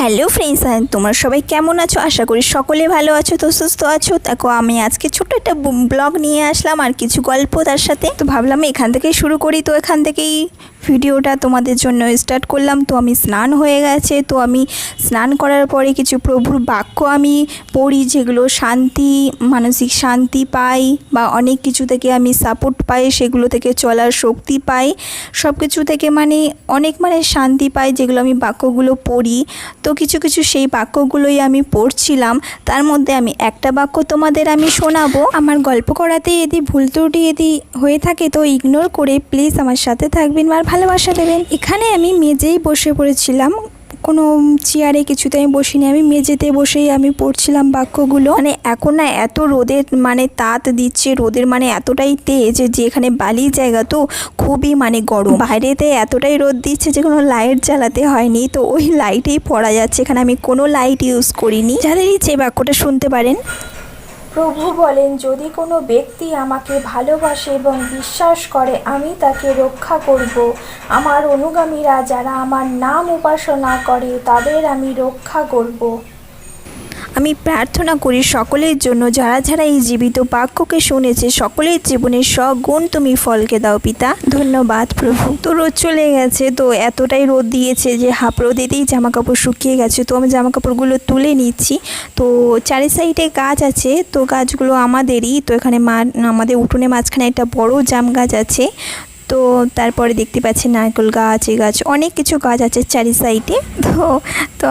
Hello friends তোমরা সবাই কেমন আছো? আশা করি সকলে ভালো আছো, তো সুস্থ আছো। দেখো, আমি আজকে ছোট্ট একটা ব্লগ নিয়ে আসলাম আর কিছু গল্প তার সাথে। তো ভাবলাম এখান থেকেই শুরু করি। তো এখান থেকেই ভিডিওটা তোমাদের জন্য স্টার্ট করলাম। তো আমি স্নান হয়ে গেছে। তো আমি স্নান করার পরে কিছু প্রভুর বাক্য আমি পড়ি, যেগুলো শান্তি, মানসিক শান্তি পাই বা অনেক কিছু থেকে আমি সাপোর্ট পাই, সেগুলো থেকে চলার শক্তি পাই। সব কিছু থেকে মানে অনেক মানে শান্তি পাই, যেগুলো আমি বাক্যগুলো পড়ি। তো কিছু কিছু সেই বাক্যগুলোই আমি পড়ছিলাম। তার মধ্যে আমি একটা বাক্য তোমাদের আমি শোনাবো। আমার গল্প করাতে যদি ভুল ত্রুটি যদি হয়ে থাকে, তো ইগনোর করে প্লিজ আমার সাথে থাকবেন। আর ভালোবাসা দেবেন। এখানে আমি মেজেই বসে পড়েছিলাম। কোনো চেয়ারে কিছুতে আমি বসিনি। আমি মেঝেতে বসেই আমি পড়ছিলাম বাক্যগুলো। মানে এখন না এত রোদের মানে তাত দিচ্ছে, রোদের মানে এতটাই তেজ যে এখানে বালি জায়গা তো খুবই মানে গরম। বাইরেতে এতটাই রোদ দিচ্ছে যে কোনো লাইট জ্বালাতে হয়নি। তো ওই লাইটেই পড়া যাচ্ছে। এখানে আমি কোনো লাইট ইউজ করিনি। যাদের ইচ্ছে বাক্যটা শুনতে পারেন। প্রভু বলেন, যদি কোনো ব্যক্তি আমাকে ভালোবাসে এবং বিশ্বাস করে, আমি তাকে রক্ষা করব। আমার অনুগামীরা যারা আমার নাম উপাসনা করে, তাদের আমি রক্ষা করব। আমি প্রার্থনা করি সকলের জন্য, যারা যারা এই জীবিত বাক্যকে শুনেছে, সকলের জীবনের সগুণ তুমি ফলকে দাও পিতা। ধন্যবাদ প্রভু। তো রোদ চলে গেছে, তো এতটাই রোদ দিয়েছে যে হাফ রোদেতেই জামা কাপড় শুকিয়ে গেছে। তো আমি জামা কাপড়গুলো তুলে নিচ্ছি। তো চারি সাইডে গাছ আছে, তো গাছগুলো আমাদেরই। তো এখানে মা, আমাদের উঠোনে মাঝখানে একটা বড় জাম গাছ আছে। তো তারপরে দেখতে পাচ্ছি নারকেল গাছ এই গাছ, অনেক কিছু গাছ আছে চারি সাইডে। তো তো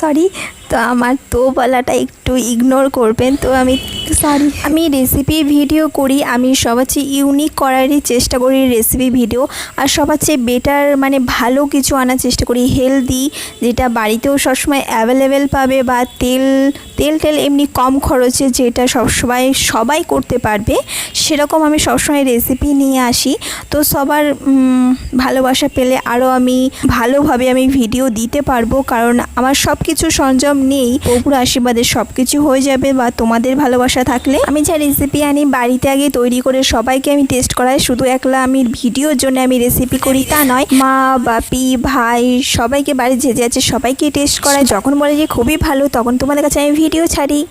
সরি তো আমার তো বলাটা একটু ইগনোর করবেন তো আমি সরি আমি রেসিপি ভিডিও করি আমি সবার চেয়ে ইউনিক করারই চেষ্টা করি রেসিপি ভিডিও আর সবার চেয়ে বেটার মানে ভালো কিছু আনার চেষ্টা করি। হেলদি যেটা বাড়িতেও সবসময় অ্যাভেলেবেল পাবে বা তেল তেল টেল এমনি কম খরচে যেটা সবসময় সবাই করতে পারবে সেরকম আমি সবসময় রেসিপি নিয়ে আসি। তো সবার ভালোবাসা পেলে আরও আমি ভালোভাবে আমি ভিডিও দিতে পারব কারণ আমার সব কিছু সরঞ্জাম নেই। প্রভুর আশীর্বাদে সব কিছু হয়ে যাবে বা তোমাদের ভালোবাসা থাকলে। আমি যা রেসিপি আনি, বাড়িতে আগে তৈরি করে সবাইকে আমি টেস্ট করাই। শুধু একলা আমি ভিডিওর জন্য আমি রেসিপি করি, তা নয়, মা, বাপি, ভাই, সবাইকে বাড়ি যে যে আছে সবাইকে টেস্ট করাই। যখন বলে যে খুবই ভালো, তখন তোমাদের কাছে আমি ভিডিও ছাড়ি।